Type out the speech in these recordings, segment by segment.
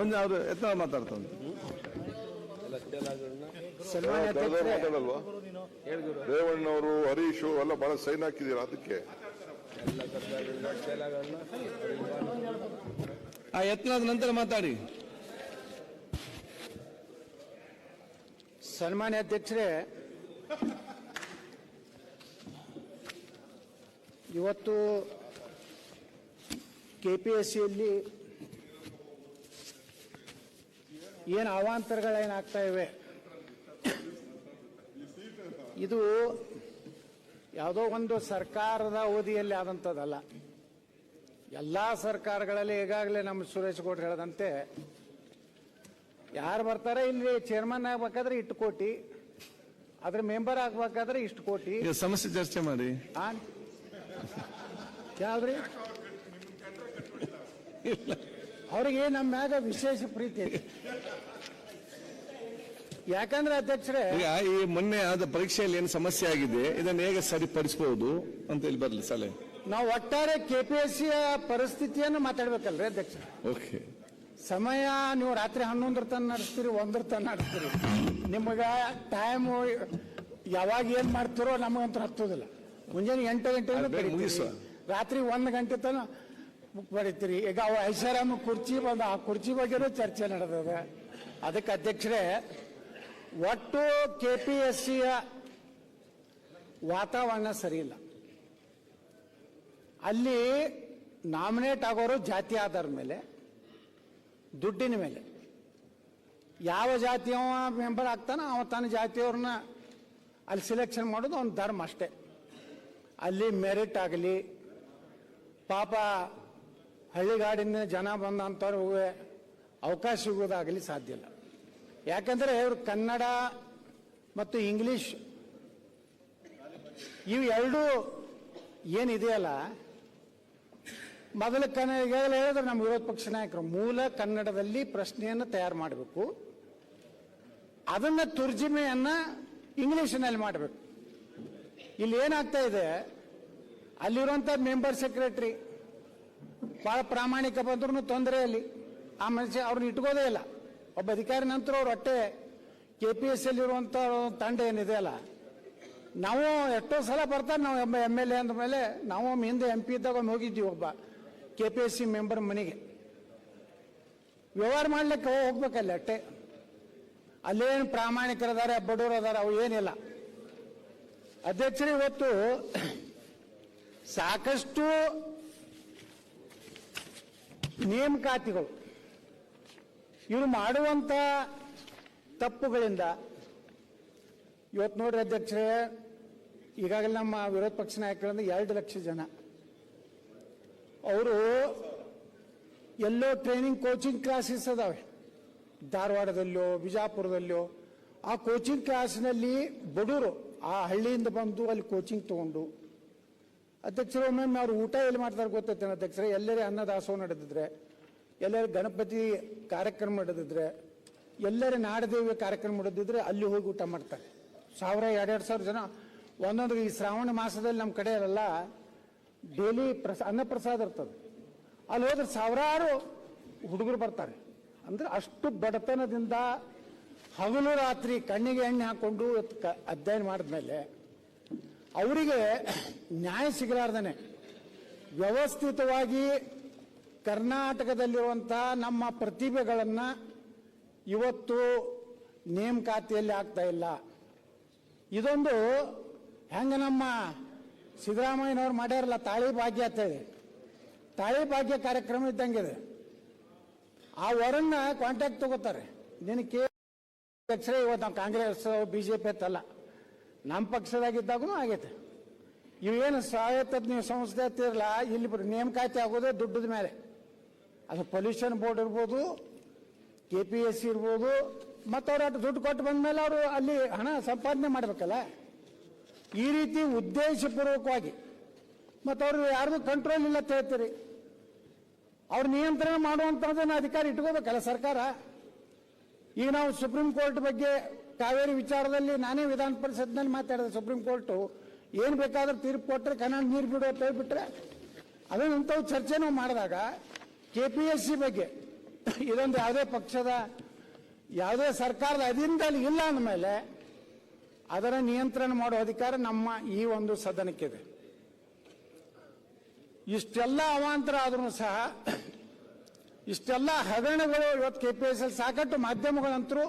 ಒಂದು ಅವರು ಎತ್ತ ಮಾತಾಡ್ತಾ ಸನ್ಮಾನ್ಯ ಅಧ್ಯಕ್ಷರೇ. ಮಾತಾಡಲ್ವಾ? ರೇವಣ್ಣವರು ಹರೀಶ್ ಎಲ್ಲ ಬಹಳ ಸೈನ್ ಹಾಕಿದ್ದೀರಾ ಅದಕ್ಕೆ? ಆ ಯತ್ನಾದ ನಂತರ ಮಾತಾಡಿ. ಸನ್ಮಾನ್ಯ ಅಧ್ಯಕ್ಷರೇ ಇವತ್ತು ಕೆ ಪಿ ಎಸ್ ಸಿಯಲ್ಲಿ ಏನು ಅವಾಂತರಗಳೇನಾಗ್ತಾ ಇವೆ? ಇದು ಯಾವುದೋ ಒಂದು ಸರ್ಕಾರದ ಅವಧಿಯಲ್ಲಿ ಆದಂಥದ್ದಲ್ಲ. ಎಲ್ಲ ಸರ್ಕಾರಗಳಲ್ಲಿ ಈಗಾಗಲೇ ನಮ್ಮ ಸುರೇಶ್ ಗೌಡ್ರು ಹೇಳದಂತೆ ಯಾರು ಬರ್ತಾರೆ ಇಲ್ಲಿ ಚೇರ್ಮನ್ ಆಗ್ಬೇಕಾದ್ರೆ ಇಟ್ಟು ಕೋಟಿ ಅದ್ರ ಮೆಂಬರ್ ಆಗ್ಬೇಕಾದ್ರೆ ಇಷ್ಟು ಕೋಟಿ. ಸಮಸ್ಯೆ ಚರ್ಚೆ ಮಾಡಿ. ಯಾವ್ರಿ ಯಾವ್ದ್ರಿ? ಅವ್ರಿಗೆ ನಮ್ಮ ಮ್ಯಾಗ ವಿಶೇಷ ಪ್ರೀತಿ ಐತಿ. ಯಾಕಂದ್ರೆ ಅಧ್ಯಕ್ಷರೇ ಈಗ ಈ ಮೊನ್ನೆ ಆದ ಪರೀಕ್ಷೆಯಲ್ಲಿ ಏನು ಸಮಸ್ಯೆ ಆಗಿದೆ ಇದನ್ನು ಹೇಗೆ ಸರಿಪಡಿಸಬಹುದು ಅಂತ ಇಲ್ಲಿ ಬರಲಿ ಸಲಹೆ ನಾವು ಒಟ್ಟಾರೆ ಕೆಪಿಎಸ್ಸಿಯ ಪರಿಸ್ಥಿತಿಯನ್ನು ಮಾತಾಡ್ಬೇಕಲ್ರಿ ಅಧ್ಯಕ್ಷ ಓಕೆ. ಸಮಯ ನೀವು ರಾತ್ರಿ ಹನ್ನೊಂದರ ತನ ನಡೆಸ್ತೀರಿ ಒಂದರ ತನ ನಡೆಸ್ತೀರಿ. ನಿಮಗ ಟೈಮ್ ಯಾವಾಗ ಏನ್ ಮಾಡ್ತಿರೋ ನಮಗಂತೂ ಹತ್ತೋದಿಲ್ಲ ಮುಂಜಾನೆ ಎಂಟು ಗಂಟೆ ಮುಗಿಸುವ. ರಾತ್ರಿ ಒಂದು ಗಂಟೆ ತನ ಬರೀತೀರಿ. ಈಗ ಅವ ಐಷಾರಾಮ ಕುರ್ಚಿ ಬಂದ, ಆ ಕುರ್ಚಿ ಬಗ್ಗೆನೂ ಚರ್ಚೆ ನಡೆದದ. ಅದಕ್ಕೆ ಅಧ್ಯಕ್ಷರೇ, ಒಟ್ಟು ಕೆ ಪಿ ಎಸ್ ಸಿಯ ವಾತಾವರಣ ಸರಿಯಿಲ್ಲ. ಅಲ್ಲಿ ನಾಮಿನೇಟ್ ಆಗೋರು ಜಾತಿ ಆಧಾರದ ಮೇಲೆ, ದುಡ್ಡಿನ ಮೇಲೆ. ಯಾವ ಜಾತಿಯವ ಮೆಂಬರ್ ಆಗ್ತಾನ ಅವ ತನ್ನ ಜಾತಿಯವ್ರನ್ನ ಅಲ್ಲಿ ಸಿಲೆಕ್ಷನ್ ಮಾಡೋದು ಅವ್ನ ಧರ್ಮ ಅಷ್ಟೇ. ಅಲ್ಲಿ ಮೆರಿಟ್ ಆಗಲಿ, ಪಾಪ ಹಳ್ಳಿಗಾಡಿನ ಜನ ಬಂದಂಥವ್ರಿಗೆ ಅವಕಾಶ ಸಿಗುವುದಾಗಲಿ ಸಾಧ್ಯ ಇಲ್ಲ. ಯಾಕಂದ್ರೆ ಇವರು ಕನ್ನಡ ಮತ್ತು ಇಂಗ್ಲಿಷ್ ಇವು ಎರಡೂ ಏನಿದೆಯಲ್ಲ ಮೊದಲ ಕನ್ನಡ ಹೇಳಿದ್ರೆ ನಮ್ಮ ವಿರೋಧ ಪಕ್ಷ ನಾಯಕರು, ಮೂಲ ಕನ್ನಡದಲ್ಲಿ ಪ್ರಶ್ನೆಯನ್ನು ತಯಾರು ಮಾಡಬೇಕು, ಅದನ್ನ ತುರ್ಜಿಮೆಯನ್ನು ಇಂಗ್ಲಿಷ್ನಲ್ಲಿ ಮಾಡಬೇಕು. ಇಲ್ಲಿ ಏನಾಗ್ತಾ ಇದೆ, ಅಲ್ಲಿರುವಂಥ ಮೆಂಬರ್ ಸೆಕ್ರೆಟರಿ ಬಹಳ ಪ್ರಾಮಾಣಿಕ ಬಂದ್ರೂ ತೊಂದರೆ ಅಲ್ಲಿ. ಆ ಮನುಷ್ಯ ಅವ್ರನ್ನ ಇಟ್ಕೋದೇ ಇಲ್ಲ. ಒಬ್ಬ ಅಧಿಕಾರಿ ನಂತರ ಅವ್ರು ಹೊಟ್ಟೆ ಕೆ ಪಿ ಎಸ್ ಇರುವಂತ ತಂಡ ಏನಿದೆ ಅಲ್ಲ, ನಾವು ಎಷ್ಟೋ ಸಲ ಬರ್ತಾರೆ ನಾವು ಎಂ ಎಂ ಎಲ್ ಎ ಅಂದ ಮೇಲೆ, ನಾವು ಹಿಂದೆ ಎಂ ಪಿ ಇದ್ದಾಗ ಒಮ್ಮೆ ಹೋಗಿದ್ದೀವಿ ಒಬ್ಬ K P S C member ಮನೆಗೆ. ವ್ಯವಹಾರ ಮಾಡ್ಲಿಕ್ಕೆ ಹೋಗ್ಬೇಕಲ್ಲ ಅಟ್ಟೆ ಅಲ್ಲೇನು ಪ್ರಾಮಾಣಿಕರದಾರೆ ಬಡವರು ಅದಾರೆ ಅವು ಏನಿಲ್ಲ. ಅಧ್ಯಕ್ಷರು, ಇವತ್ತು ಸಾಕಷ್ಟು ನೇಮಕಾತಿಗಳು. ಇವರು ಮಾಡುವಂತ ತಪ್ಪುಗಳಿಂದ ಇವತ್ತು ನೋಡ್ರಿ ಅಧ್ಯಕ್ಷರೇ, ಈಗಾಗಲೇ ನಮ್ಮ ವಿರೋಧ ಪಕ್ಷ ನಾಯಕರಿಂದ ಎರಡು ಲಕ್ಷ ಜನ. ಅವರು ಎಲ್ಲೋ ಟ್ರೈನಿಂಗ್ ಕೋಚಿಂಗ್ ಕ್ಲಾಸಸ್ ಅದಾವೆ. ಧಾರವಾಡದಲ್ಲೋ, ಬಿಜಾಪುರದಲ್ಲೋ, ಆ ಕೋಚಿಂಗ್ ಕ್ಲಾಸ್ನಲ್ಲಿ ಬಡವರು ಆ ಹಳ್ಳಿಯಿಂದ ಬಂದು ಅಲ್ಲಿ ಕೋಚಿಂಗ್ ತಗೊಂಡು ಅಧ್ಯಕ್ಷರು ಒಮ್ಮೊಮ್ಮೆ ಅವ್ರು ಊಟ ಎಲ್ಲಿ ಮಾಡ್ತಾರೆ ಗೊತ್ತೈತೆ ಅಧ್ಯಕ್ಷರೇ? ಎಲ್ಲರೇ ಅನ್ನದಾಸೋಹ ನಡೆದಿದ್ರೆ ಎಲ್ಲರೂ ಗಣಪತಿ ಕಾರ್ಯಕ್ರಮ ನಡೆದಿದ್ರೆ ಎಲ್ಲರೂ ನಾಡದೇವಿ ಕಾರ್ಯಕ್ರಮ ನಡೆದಿದ್ರೆ ಅಲ್ಲಿ ಹೋಗಿ ಊಟ ಮಾಡ್ತಾರೆ. ಸಾವಿರ, ಎರಡೆರಡು ಸಾವಿರ ಜನ. ಒಂದೊಂದು ಈ ಶ್ರಾವಣ ಮಾಸದಲ್ಲಿ ನಮ್ಮ ಕಡೆ ಎಲ್ಲ ಡೈಲಿ ಪ್ರಸ, ಅನ್ನಪ್ರಸಾದ ಇರ್ತದೆ. ಅಲ್ಲಿ ಹೋದ್ರೆ ಸಾವಿರಾರು ಹುಡುಗರು ಬರ್ತಾರೆ. ಅಂದ್ರೆ ಅಷ್ಟು ಬಡತನದಿಂದ ಹಗಲು ರಾತ್ರಿ ಕಣ್ಣಿಗೆ ಎಣ್ಣೆ ಹಾಕೊಂಡು ಕ- ಅಧ್ಯಯನ ಮಾಡಿದ್ಮೇಲೆ ಅವರಿಗೆ ನ್ಯಾಯ ಸಿಗಲಾರ್ದನೆ. ವ್ಯವಸ್ಥಿತವಾಗಿ ಕರ್ನಾಟಕದಲ್ಲಿರುವಂಥ ನಮ್ಮ ಪ್ರತಿಭೆಗಳನ್ನು ಇವತ್ತು ನೇಮಕಾತಿಯಲ್ಲಿ ಆಗ್ತಾ ಇಲ್ಲ. ಇದೊಂದು ಹೆಂಗೆ ನಮ್ಮ ಸಿದ್ದರಾಮಯ್ಯನವ್ರು ಮಾಡ್ಯಾರಲ್ಲ, ತಾಳಿ ಭಾಗ್ಯ ಅಂತ ಹೇಳಿ. ತಾಳಿ ಭಾಗ್ಯ ಕಾರ್ಯಕ್ರಮ ಇದ್ದಂಗಿದೆ ಆ ವರನ್ನ ಕಾಂಟ್ಯಾಕ್ಟ್ ತಗೋತಾರೆ. ನಿನಗೆ ಅಕ್ಷರ ಇವತ್ತು ನಾವು ಕಾಂಗ್ರೆಸ್ ಬಿ ಜೆ ಪಿ ಅಂತಲ್ಲ. ನಮ್ಮ ಪಕ್ಷದಾಗಿದ್ದಾಗೂ ಆಗೈತೆ. ಇವೇನು ಸ್ವಾಯತ್ತ ನೀವು ಸಂಸ್ಥೆ ಇರಲ್ಲ ಇಲ್ಲಿ ನೇಮಕಾತಿ ಆಗೋದೇ ದುಡ್ಡದ ಮೇಲೆ. ಅದು ಪೊಲ್ಯೂಷನ್ ಬೋರ್ಡ್ ಇರ್ಬೋದು, ಕೆ ಪಿ ಎಸ್ ಸಿ ಇರ್ಬೋದು ಮತ್ತು ಅವ್ರು ದುಡ್ಡು ಕೊಟ್ಟು ಬಂದ್ಮೇಲೆ ಅವರು ಅಲ್ಲಿ ಹಣ ಸಂಪಾದನೆ ಮಾಡಬೇಕಲ್ಲ. ಈ ರೀತಿ ಉದ್ದೇಶಪೂರ್ವಕವಾಗಿ ಮತ್ತು ಅವರು ಯಾರ್ದು ಕಂಟ್ರೋಲ್ ಇಲ್ಲ ಅಂತ ಹೇಳ್ತೀರಿ. ಅವ್ರ ನಿಯಂತ್ರಣ ಮಾಡುವಂಥದ್ದನ್ನು ಅಧಿಕಾರ ಇಟ್ಕೋಬೇಕಲ್ಲ ಸರ್ಕಾರ. ಈಗ ನಾವು ಸುಪ್ರೀಂ ಕೋರ್ಟ್ ಬಗ್ಗೆ ಕಾವೇರಿ ವಿಚಾರದಲ್ಲಿ ನಾನೇ ವಿಧಾನ ಪರಿಷತ್ನಲ್ಲಿ ಮಾತಾಡಿದೆ ಸುಪ್ರೀಂ ಕೋರ್ಟು. ಏನು ಬೇಕಾದ್ರೂ ತೀರ್ಪು ಕೊಟ್ಟರೆ ಕನ್ನಡ ನೀರು ಬಿಡು ಅಂತ ಹೇಳ್ಬಿಟ್ರೆ ಅದನ್ನಂಥವು ಚರ್ಚೆ ನಾವು ಮಾಡಿದಾಗ ಕೆ ಪಿ ಎಸ್ ಸಿ ಬಗ್ಗೆ ಇದೊಂದು ಯಾವುದೇ ಪಕ್ಷದ, ಯಾವುದೇ ಸರ್ಕಾರದ ಅಧೀನದಲ್ಲಿ ಇಲ್ಲ ಅಂದಮೇಲೆ ಅದರ ನಿಯಂತ್ರಣ ಮಾಡೋ ಅಧಿಕಾರ ನಮ್ಮ ಈ ಒಂದು ಸದನಕ್ಕಿದೆ. ಇಷ್ಟೆಲ್ಲ ಅವಾಂತರ ಆದ್ರೂ ಸಹ ಇಷ್ಟೆಲ್ಲ ಹಗರಣಗಳು ಇವತ್ತು ಕೆ ಪಿ ಎಸ್ ಸಾಕಷ್ಟು ಮಾಧ್ಯಮಗಳಂತರೂ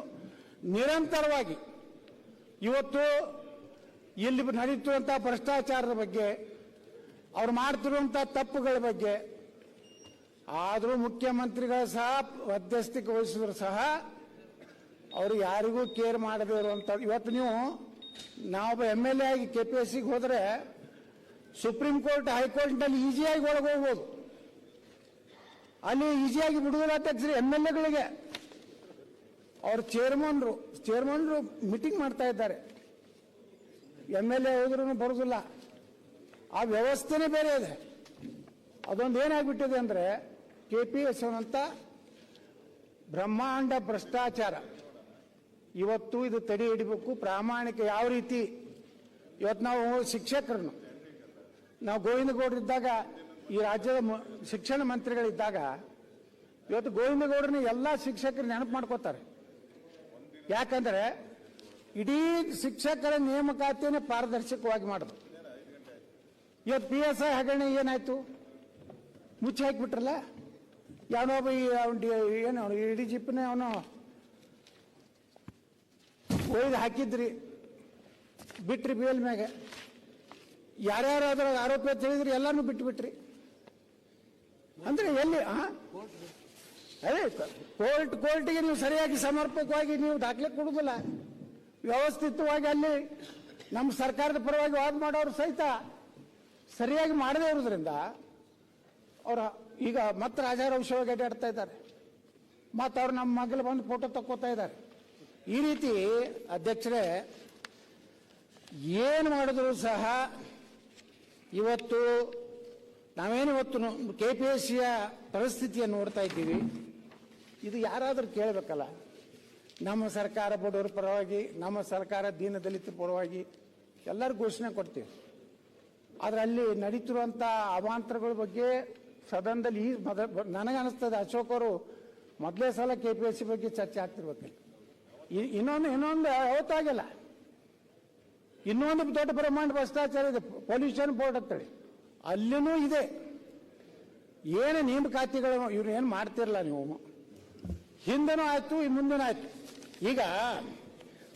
ನಿರಂತರವಾಗಿ ಇವತ್ತು ಇಲ್ಲಿ ನಡೀತಿರುವಂಥ ಭ್ರಷ್ಟಾಚಾರದ ಬಗ್ಗೆ, ಅವ್ರು ಮಾಡ್ತಿರುವಂಥ ತಪ್ಪುಗಳ ಬಗ್ಗೆ, ಆದರೂ ಮುಖ್ಯಮಂತ್ರಿಗಳು ಸಹ ಮಧ್ಯಸ್ಥಿಕೆ ವಹಿಸಿದ್ರು ಸಹ ಅವರು ಯಾರಿಗೂ ಕೇರ್ ಮಾಡದೇ ಇರುವಂಥ, ಇವತ್ತು ನೀವು ನಾವೊಬ್ಬ ಎಂ ಎಲ್ ಎ ಆಗಿ ಕೆ ಪಿ ಎಸ್ ಸಿಗೆ ಹೋದರೆ ಸುಪ್ರೀಂ ಕೋರ್ಟ್ ಹೈಕೋರ್ಟ್ನಲ್ಲಿ ಈಸಿಯಾಗಿ ಒಳಗೆ ಹೋಗ್ಬೋದು ಅಲ್ಲಿ ಈಸಿಯಾಗಿ ಬಿಡುವುದಿಲ್ಲ ಅಧ್ಯಕ್ಷರು, ಎಂ ಎಲ್ ಎಗಳಿಗೆ. ಅವ್ರ ಚೇರ್ಮನ್ರು ಚೇರ್ಮನ್ರು ಮೀಟಿಂಗ್ ಮಾಡ್ತಾ ಇದ್ದಾರೆ. ಎಂ ಎಲ್ ಎ ಹೋದ್ರೂ ಬರೋದಿಲ್ಲ. ಆ ವ್ಯವಸ್ಥೆನೇ ಬೇರೆ ಇದೆ. ಅದೊಂದು ಏನಾಗ್ಬಿಟ್ಟಿದೆ ಅಂದರೆ ಕೆ ಪಿ ಎಸ್ ಅಂತ ಬ್ರಹ್ಮಾಂಡ ಭ್ರಷ್ಟಾಚಾರ. ಇವತ್ತು ಇದು ತಡೆ ಹಿಡಿಬೇಕು, ಪ್ರಾಮಾಣಿಕ ಯಾವ ರೀತಿ? ಇವತ್ತು ನಾವು ಶಿಕ್ಷಕರನ್ನು. ನಾವು ಗೋವಿಂದಗೌಡರಿದ್ದಾಗ ಈ ರಾಜ್ಯದ ಶಿಕ್ಷಣ ಮಂತ್ರಿಗಳಿದ್ದಾಗ, ಇವತ್ತು ಗೋವಿಂದಗೌಡರನ್ನ ಎಲ್ಲ ಶಿಕ್ಷಕರು ನೆನಪು ಮಾಡ್ಕೋತಾರೆ. ಯಾಕಂದ್ರೆ ಇಡೀ ಶಿಕ್ಷಕರ ನೇಮಕಾತಿಯನ್ನು ಪಾರದರ್ಶಕವಾಗಿ ಮಾಡುದು. ಇವತ್ತು ಪಿ ಎಸ್ ಐ ಹಗರಣೆ ಏನಾಯ್ತು? ಮುಚ್ಚಿ ಹಾಕಿಬಿಟ್ರಲ್ಲ? ಡಿ- ಏನು ಇಡೀ ಜಿಪ್ನೇ ಅವನು ಒಯ್ದು ಹಾಕಿದ್ರಿ, ಬಿಟ್ರಿ ಬೇಲ್ ಮ್ಯಾಗ. ಯಾರ್ಯಾರು ಅದ್ರಾಗ ಆರೋಪ ತಿಳಿದ್ರಿ ಎಲ್ಲಾನು ಬಿಟ್ಟು ಬಿಟ್ರಿ ಅಂದ್ರೆ ಎಲ್ಲಿ, ಆ? ಅದೇ, ಕೋರ್ಟ್, ಕೋರ್ಟಿಗೆ ನೀವು ಸರಿಯಾಗಿ ಸಮರ್ಪಕವಾಗಿ ನೀವು ದಾಖಲೆ ಕೊಡುದಿಲ್ಲ. ವ್ಯವಸ್ಥಿತವಾಗಿ ಅಲ್ಲಿ ನಮ್ಮ ಸರ್ಕಾರದ ಪರವಾಗಿ ವಾದ ಮಾಡೋರು ಸಹಿತ ಸರಿಯಾಗಿ ಮಾಡದೇ ಇರೋದ್ರಿಂದ ಅವ್ರ ಈಗ ಮತ್ತೆ ರಾಜಾರೋಷವಾಗಿ ಅಡ್ಡಾಡ್ತಾ ಇದ್ದಾರೆ. ಮತ್ತು ಅವ್ರು ನಮ್ಮ ಮಗಲು ಬಂದು ಫೋಟೋ ತಕ್ಕೋತಾ ಇದ್ದಾರೆ. ಈ ರೀತಿ ಅಧ್ಯಕ್ಷರೇ, ಏನು ಮಾಡಿದ್ರು ಸಹ ಇವತ್ತು ನಾವೇನು ಇವತ್ತು ಕೆ ಪಿ ಎಸ್ ಸಿಯ ಪರಿಸ್ಥಿತಿಯನ್ನು ನೋಡ್ತಾ ಇದ್ದೀವಿ. ಇದು ಯಾರಾದರೂ ಕೇಳಬೇಕಲ್ಲ? ನಮ್ಮ ಸರ್ಕಾರ ಬಡವರ ಪರವಾಗಿ, ನಮ್ಮ ಸರ್ಕಾರ ದೀನದಲಿತರ ಪರವಾಗಿ ಎಲ್ಲರೂ ಘೋಷಣೆ ಕೊಡ್ತೀವಿ. ಆದ್ರೆ ಅಲ್ಲಿ ನಡೀತಿರುವಂಥ ಅವಾಂತರಗಳ ಬಗ್ಗೆ ಸದನದಲ್ಲಿ ಈ ಮೊದ ನನಗನ್ನಿಸ್ತದೆ ಅಶೋಕ್ ಅವರು ಮೊದಲೇ ಸಲ ಕೆ ಪಿ ಎಸ್ ಸಿ ಬಗ್ಗೆ ಚರ್ಚೆ ಆಗ್ತಿರ್ಬೇಕು ಇನ್ನೊಂದು ಇನ್ನೊಂದು ಯಾವತ್ತಾಗಿಲ್ಲ ಇನ್ನೊಂದು ದೊಡ್ಡ ಪ್ರಮಾಣದ ಭ್ರಷ್ಟಾಚಾರ ಇದೆ. ಪೊಲ್ಯೂಷನ್ ಬೋರ್ಡ್ ಅಂತೇಳಿ ಅಲ್ಲಿನೂ ಇದೆ. ಏನು ನೇಮಕಾತಿಗಳು ಇವ್ರು ಏನು ಮಾಡ್ತಿರಲ್ಲ ನೀವು? ಹಿಂದನೂ ಆಯ್ತು ಈ ಮುಂದೆನೂ ಆಯ್ತು. ಈಗ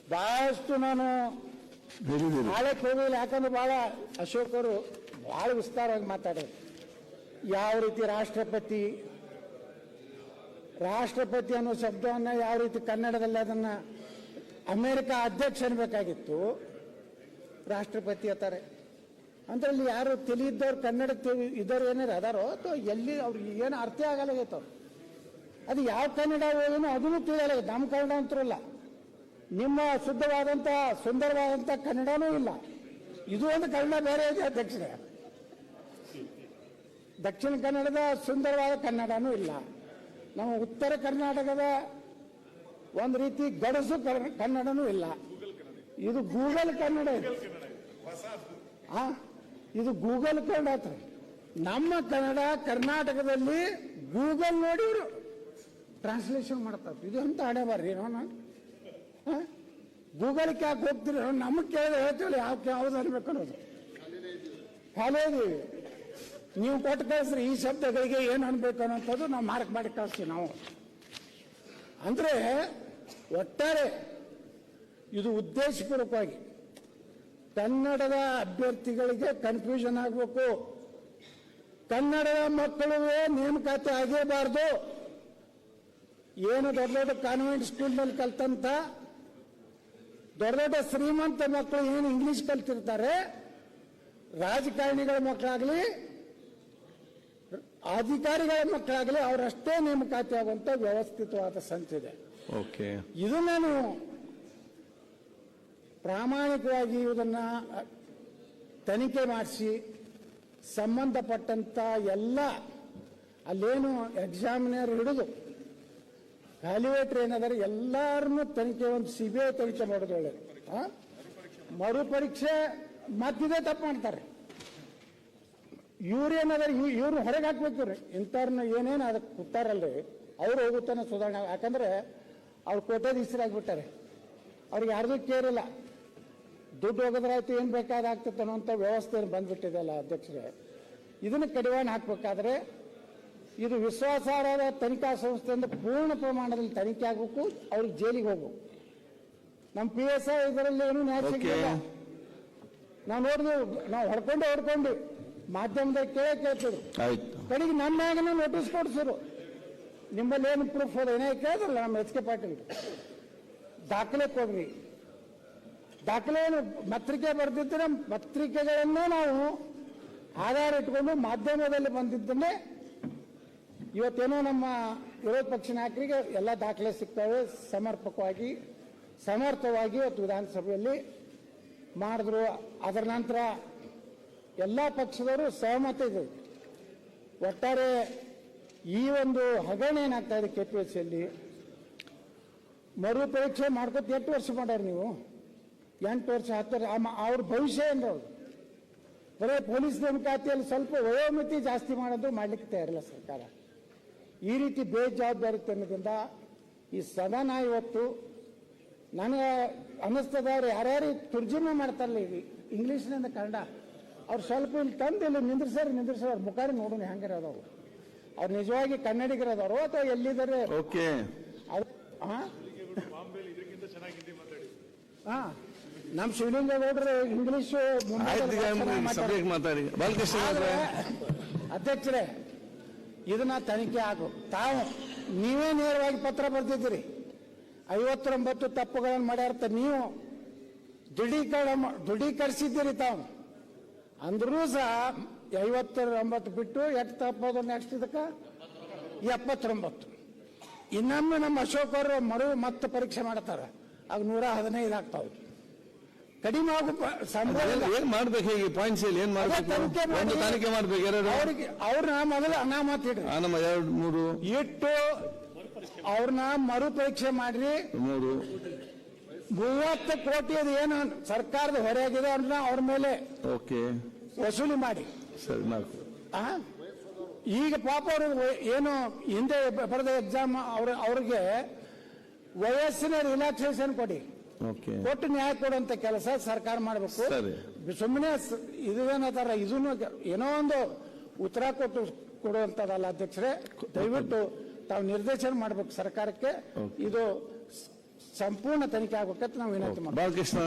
ಬಹಳಷ್ಟು ನಾನು ನಾಳೆ ಹೋಗಿಲ್ಲ ಯಾಕಂದ್ರೆ ಬಹಳ ಅಶೋಕರು ಅವರು ಬಹಳ ವಿಸ್ತಾರವಾಗಿ ಮಾತಾಡೋದು ಯಾವ ರೀತಿ ರಾಷ್ಟ್ರಪತಿ ರಾಷ್ಟ್ರಪತಿ ಅನ್ನೋ ಶಬ್ದವನ್ನ ಯಾವ ರೀತಿ ಕನ್ನಡದಲ್ಲಿ ಅದನ್ನ ಅಮೆರಿಕ ಅಧ್ಯಕ್ಷ ಅನ್ಬೇಕಾಗಿತ್ತು ರಾಷ್ಟ್ರಪತಿ ಅತ್ತಾರೆ ಅಂದ್ರೆ ಅಲ್ಲಿ ಯಾರು ತಿಳಿಯಿದ್ದವ್ರು ಕನ್ನಡ ತಿಳಿ ಇದ್ದವ್ರು ಏನಾರು ಅದಾರೋ ಅಥವಾ ಎಲ್ಲಿ ಅವ್ರಿಗೆ ಏನು ಅರ್ಥ ಆಗಲಾಗೈತೆ ಅವ್ರು. ಅದು ಯಾವ ಕನ್ನಡ ಏನೋ ಅದನ್ನು ತಿಳಿಯಲ್ಲ ನಮ್ಮ ಕನ್ನಡ ಅಂತರಲ್ಲ ನಿಮ್ಮ ಶುದ್ಧವಾದಂಥ ಸುಂದರವಾದಂಥ ಕನ್ನಡನೂ ಇಲ್ಲ. ಇದು ಒಂದು ಕನ್ನಡ ಬೇರೆ ಇದೆ ದಕ್ಷಿಣ ದಕ್ಷಿಣ ಕನ್ನಡದ ಸುಂದರವಾದ ಕನ್ನಡನೂ ಇಲ್ಲ. ನಮ್ಮ ಉತ್ತರ ಕರ್ನಾಟಕದ ಒಂದು ರೀತಿ ಗಡಸು ಕನ್ನಡನೂ ಇಲ್ಲ. ಇದು ಗೂಗಲ್ ಕನ್ನಡ ಇದೆ. ಆ, ಇದು ಗೂಗಲ್ ಕನ್ನಡ ನಮ್ಮ ಕನ್ನಡ ಕರ್ನಾಟಕದಲ್ಲಿ ಗೂಗಲ್ ನೋಡಿ ಇವರು ಟ್ರಾನ್ಸ್ಲೇಷನ್ ಮಾಡ್ತಾರೆ. ಇದು ಅಂತ ಹಣೆ ಬರ್ರಿ ನಾನು? ಗೂಗಲ್ಗೆ ಯಾಕೆ ಹೋಗ್ತೀರಿ ನಮಗೆ ಕೇಳಿದ್ರೆ ಹೇಳ್ತೀವಿ ಯಾವ ಯಾವ್ದು ಅನ್ಬೇಕು ಅನ್ನೋದು. ಇದೀವಿ ನೀವು ಕೊಟ್ಟು ಕಳಿಸ್ರಿ, ಈ ಶಬ್ದಗಳಿಗೆ ಏನು ಅನ್ಬೇಕು ಅನ್ನೋಂಥದ್ದು ನಾವು ಮಾರ್ಕ್ ಮಾಡಿ ಕಳಿಸ್ತೀವಿ ನಾವು. ಅಂದ್ರೆ, ಒಟ್ಟಾರೆ, ಇದು ಉದ್ದೇಶಪೂರ್ವಕವಾಗಿ ಕನ್ನಡದ ಅಭ್ಯರ್ಥಿಗಳಿಗೆ ಕನ್ಫ್ಯೂಷನ್ ಆಗಬೇಕು. ಕನ್ನಡದ ಮಕ್ಕಳು ನೇಮಕಾತಿ ಆಗೇಬಾರ್ದು. ಏನು ದೊಡ್ಡ ದೊಡ್ಡ ಕಾನ್ವೆಂಟ್ ಸ್ಕೂಲ್ನಲ್ಲಿ ಕಲ್ತಂತ ದೊಡ್ಡ ದೊಡ್ಡ ಶ್ರೀಮಂತ ಮಕ್ಕಳು ಏನು ಇಂಗ್ಲಿಷ್ ಕಲ್ತಿರ್ತಾರೆ ರಾಜಕಾರಣಿಗಳ ಮಕ್ಕಳಾಗಲಿ ಅಧಿಕಾರಿಗಳ ಮಕ್ಕಳಾಗಲಿ ಅವರಷ್ಟೇ ನೇಮಕಾತಿ ಆಗುವಂತ ವ್ಯವಸ್ಥಿತವಾದ ಸಂತಿದೆ ಓಕೆ ಇದು ನಾನು ಪ್ರಾಮಾಣಿಕವಾಗಿ ಇದನ್ನ ತನಿಖೆ ಮಾಡಿಸಿ, ಸಂಬಂಧಪಟ್ಟಂತ ಎಲ್ಲ, ಅಲ್ಲೇನು ಎಕ್ಸಾಮಿನರ್ ಹಿಡಿದು ವ್ಯಾಲ್ಯೂಯೇಟರ್ ಏನಾದರೆ ಎಲ್ಲರನ್ನೂ ತನಿಖೆ ಒಂದು ಸಿ ಬಿ ಐ ತನಿಖೆ ಮಾಡೋದು ಒಳ್ಳೆಯದು? ಮರುಪರೀಕ್ಷೆ ಮತ್ತಿದೆ ತಪ್ಪು ಮಾಡ್ತಾರೆ. ಇವ್ರು ಏನಾದ್ರೆ ಇವ್ರು ಹೊರಗೆ ಹಾಕ್ಬೇಕು ರೀ ಇಂಥವ್ರನ್ನ ಏನೇನು ಅದಕ್ಕೆ ಕೊಟ್ಟಾರಲ್ರಿ ಅವ್ರು ಹೋಗುತ್ತಾನೆ ಸುಧಾರಣೆ. ಯಾಕಂದ್ರೆ ಅವ್ರು ಕೋಟ್ಯಾಧೀಶರಾಗ್ಬಿಟ್ಟಾರೆ ಅವ್ರಿಗೆ ಯಾರ್ದು ಕೇರಿಲ್ಲ ದುಡ್ಡು ಹೋಗೋದ್ರಾಯ್ತು ಏನು ಬೇಕಾದ ಆಗ್ತದೆ ಅನ್ನೋಂಥ ವ್ಯವಸ್ಥೆ ಬಂದ್ಬಿಟ್ಟಿದೆಯಲ್ಲ ಅಧ್ಯಕ್ಷರೇ? ಇದನ್ನು ಕಡಿವಾಣ ಹಾಕಬೇಕಾದ್ರೆ ಇದು ವಿಶ್ವಾಸಾರ್ಹದ ತನಿಖಾ ಸಂಸ್ಥೆಯಿಂದ ಪೂರ್ಣ ಪ್ರಮಾಣದಲ್ಲಿ ತನಿಖೆ ಆಗಬೇಕು ಅವ್ರಿಗೆ ಜೈಲಿಗೆ ಹೋಗ್ಬೇಕು. ನಮ್ಮ ಪಿ ಎಸ್ ಐ ಇದರಲ್ಲಿ ಏನು ನ್ಯಾಯ. ಸಿಗಲಿಲ್ಲ. ನಾವು ನೋಡಿದ್ವಿ ನಾವು ಹೊಡ್ಕೊಂಡು ಹೊಡ್ಕೊಂಡು ಮಾಧ್ಯಮದಾಗ ಕೇಳೇ ಕೇಳ್ತಿದ್ರು. ಕಡೆಗೆ ನನ್ನ ಮ್ಯಾಗನ ನೋಟಿಸ್ ಕೊಡಿಸಿದ್ರು. ನಿಮ್ಮಲ್ಲಿ ಏನು ಪ್ರೂಫ್ ಅದ ಏನೇ ಕೇಳಿದ್ರಲ್ಲ ನಮ್ಮ ಎಚ್ ಕೆ ಪಾಟೀಲ್ ದಾಖಲೆ ಕೊಡ್ರಿ. ದಾಖಲೆ ಏನು ಪತ್ರಿಕೆ ಬರೆದಿದ್ದರೆ ಪತ್ರಿಕೆಗಳನ್ನೇ ನಾವು ಆಧಾರ ಇಟ್ಕೊಂಡು ಮಾಧ್ಯಮದಲ್ಲಿ ಬಂದಿದ್ದನ್ನೇ ಇವತ್ತೇನೋ ನಮ್ಮ ವಿರೋಧ ಪಕ್ಷ ನಾಯಕರಿಗೆ ಎಲ್ಲ ದಾಖಲೆ ಸಿಗ್ತವೆ. ಸಮರ್ಪಕವಾಗಿ, ಸಮರ್ಥವಾಗಿ ಇವತ್ತು ವಿಧಾನಸಭೆಯಲ್ಲಿ ಮಾಡಿದ್ರು. ಅದರ ನಂತರ ಎಲ್ಲ ಪಕ್ಷದವರು ಸಹಮತ ಇದೆ ಒಟ್ಟಾರೆ ಈ ಒಂದು ಹಗರಣ ಏನಾಗ್ತಾ ಇದೆ ಕೆ ಪಿ ಎಸ್ ಸಿಯಲ್ಲಿ ಮರುಪರೀಕ್ಷೆ ಮಾಡ್ಕೊತ ಎಷ್ಟು ವರ್ಷ ಮಾಡ್ಯಾರ ನೀವು? ಎಂಟು ವರ್ಷ ಹತ್ತು ವರ್ಷ ಅವ್ರ ಭವಿಷ್ಯ ಏನ್ರ ಅವ್ರು ಬರೀ ಪೊಲೀಸ್ ನೇಮಕಾತಿಯಲ್ಲಿ ಸ್ವಲ್ಪ ವಯೋಮಿತಿ ಜಾಸ್ತಿ ಮಾಡೋದು ಮಾಡ್ಲಿಕ್ಕೆ ತಯಾರಿಲ್ಲ ಸರ್ಕಾರ. ಈ ರೀತಿ ಬೇಜವಾಬ್ದಾರಿತನದಿಂದ ಈ ಸದನ ಇವತ್ತು ನನಗೆ ಅನ್ನಿಸ್ತದವ್ರು ಯಾರ್ಯಾರು ತುರ್ಜುಮೆ ಮಾಡ್ತಾರಲ್ಲ ಈಗ ಇಂಗ್ಲೀಷ್ನಿಂದ ಕನ್ನಡ ಅವ್ರು ಸ್ವಲ್ಪ ಇಲ್ಲಿ ತಂದು ಇಲ್ಲಿ ನಿಂದ್ರಿಸ್ಯಾರ ನಿಂದ್ರಿಸ್ಯಾರ ಅವ್ರ ಮುಖಾರಿ ನೋಡೋಣ ಹೆಂಗಿರೋದವು ಅವ್ರು ನಿಜವಾಗಿ ಕನ್ನಡಿಗರದವರು ಅಥವಾ ಎಲ್ಲಿದ್ದಾರೆ? ಓಕೆ. ಅದು ಹಾ ಹಾ ನಮ್ಮ ಇಂಗ್ಲಿಷ್ ಆಯ್ತು ಈಗ ಸಬ್ಜೆಕ್ಟ್ ಮಾತಾಡಿ ಬಾಲಕೃಷ್ಣ ಅಧ್ಯಕ್ಷರೇ ಇದನ್ನ ತನಿಖೆ ಆಗು. ತಾವು ನೀವೇ ನೇರವಾಗಿ ಪತ್ರ ಬರ್ತಿದ್ದೀರಿ ಐವತ್ತೊಂಬತ್ತು ತಪ್ಪುಗಳನ್ನು ಮಾಡ್ಯಾರ್ತ ನೀವು ದೃಢೀಕರಣ ದೃಢೀಕರಿಸಿದ್ದೀರಿ ತಾವು. ಅಂದ್ರೂ ಸಹ ಐವತ್ತೊಂಬತ್ತು ಬಿಟ್ಟು ಎಷ್ಟು ತಪ್ಪೋದು ನೆಕ್ಸ್ಟ್ ಇದಕ್ಕೆ? ಎಪ್ಪತ್ತೊಂಬತ್ತು. ಇನ್ನೊಮ್ಮೆ ನಮ್ಮ ಅಶೋಕ್ ಅವರು ಮರು ಮತ್ತೆ ಪರೀಕ್ಷೆ ಮಾಡ್ತಾರೆ. ಆಗ ನೂರ ಹದಿನೈದು ಆಗ್ತಾವೆ. ಕಡಿಮೆ ಆಗು ಪ- ಸಂಬಳ ಇಲ್ಲ. ಏನ್ ಮಾಡ್ಬೇಕು ಹೀಗೆ? ಪಾಯಿಂಟ್ಸ್ ಇಲ್ಲಿ ಏನ್ ಮಾಡ್ಬೇಕು? ತನಿಖೆ ಮಾಡಿ. ಒಂದು ತನಿಖೆ ಮಾಡ್ಬೇಕು ಎರಡು? ಅವ್ರಿಗೆ ಅವ್ರನ್ನ ಮೊದಲು ಅನಾಮತ್ ಇಡ್ರಿ ಆ, ನಮ್ಮ ಎರಡು ಮೂರು? ಇಟ್ಟು ಅವ್ರನ್ನ ಮರುಪರೀಕ್ಷೆ ಮಾಡ್ರಿ. ಮೂರು? ಮೂವತ್ತು ಕೋಟಿ ಅದು ಏನು ಸರ್ಕಾರದ ಹೊರೆಯಾಗಿದೆ ಅವ್ರನ್ನ ಅವ್ರ ಮೇಲೆ ಓಕೆ. ವಸೂಲಿ ಮಾಡಿ. ಸರಿ ನಾಲ್ಕು. ಆ? ಈಗ ಪಾಪ ಅವರು ಏನು ಹಿಂದೆ ಬರೆದ ಎಕ್ಸಾಮ್ ಅವ್ರ ಅವ್ರಿಗೆ ವಯಸ್ಸಿನ ರಿಲ್ಯಾಕ್ಸೇಷನ್ ಕೊಡಿ. ಕೊಟ್ಟು ನ್ಯಾಯ ಕೊಡುವಂತ ಕೆಲಸ ಸರ್ಕಾರ ಮಾಡಬೇಕು. ಸುಮ್ಮನೆ ಇದೇನತ್ತಾರ ಇದನ್ನು ಏನೋ ಒಂದು ಉತ್ತರ ಕೊಟ್ಟು ಕೊಡುವಂತದಲ್ಲ ಅಧ್ಯಕ್ಷರೇ ದಯವಿಟ್ಟು ತಾವು ನಿರ್ದೇಶನ ಮಾಡಬೇಕು ಸರ್ಕಾರಕ್ಕೆ. ಇದು ಸಂಪೂರ್ಣ ತನಿಖೆ ಆಗ್ಬೇಕಂತ ನಾವು ವಿನಂತಿ ಮಾಡ್ತೀವಿ. ಬಾಲಕೃಷ್ಣ.